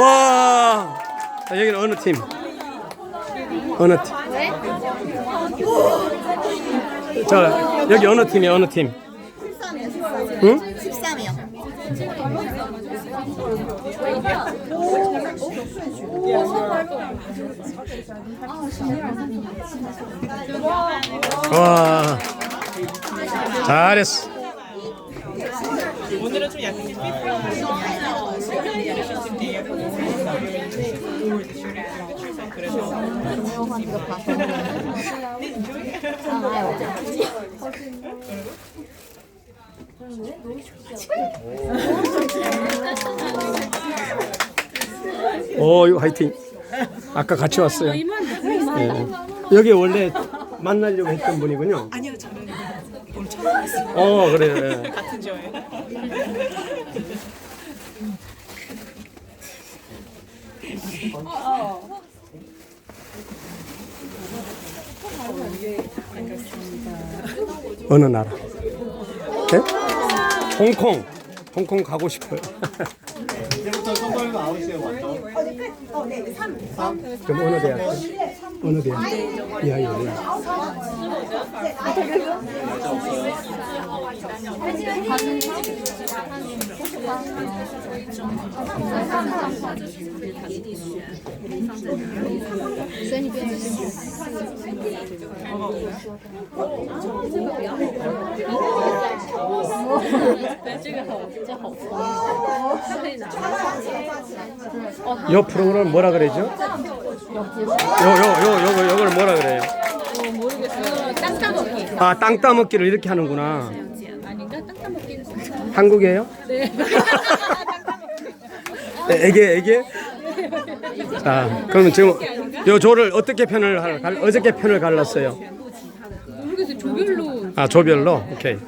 와 자, 여기는 어느 팀? 어느 팀? 자 여기 어느 팀이야 어느 팀? 응? 13이요. 와 잘했어. 오늘은 좀 약간 오 이거 화이팅. 아까 같이 왔어요. 예. 여기 원래 만나려고 했던 분이군요. 아니요 어 그래. 예. 같은 조에. 어느 나라? 네? 홍콩. 홍콩 가고 싶어요. 이제부터 선거를 나오세요, 완전. 그럼 어느 대학? 어느 대학? 야, 야, 야. 요 프로그램 뭐라 그러죠? 요, 요, 요, 요거, 요걸 뭐라 그래요? 땅 따먹기. 아, 땅 따먹기를 이렇게 하는구나. 한국이에요? 네. 애게, 애게? 자, 그러면 지금 요 조를 어떻게 편을, 할- 갈, 어저께 편을 갈랐어요? 모르겠어요. 조별로 아, 조별로? 오케이.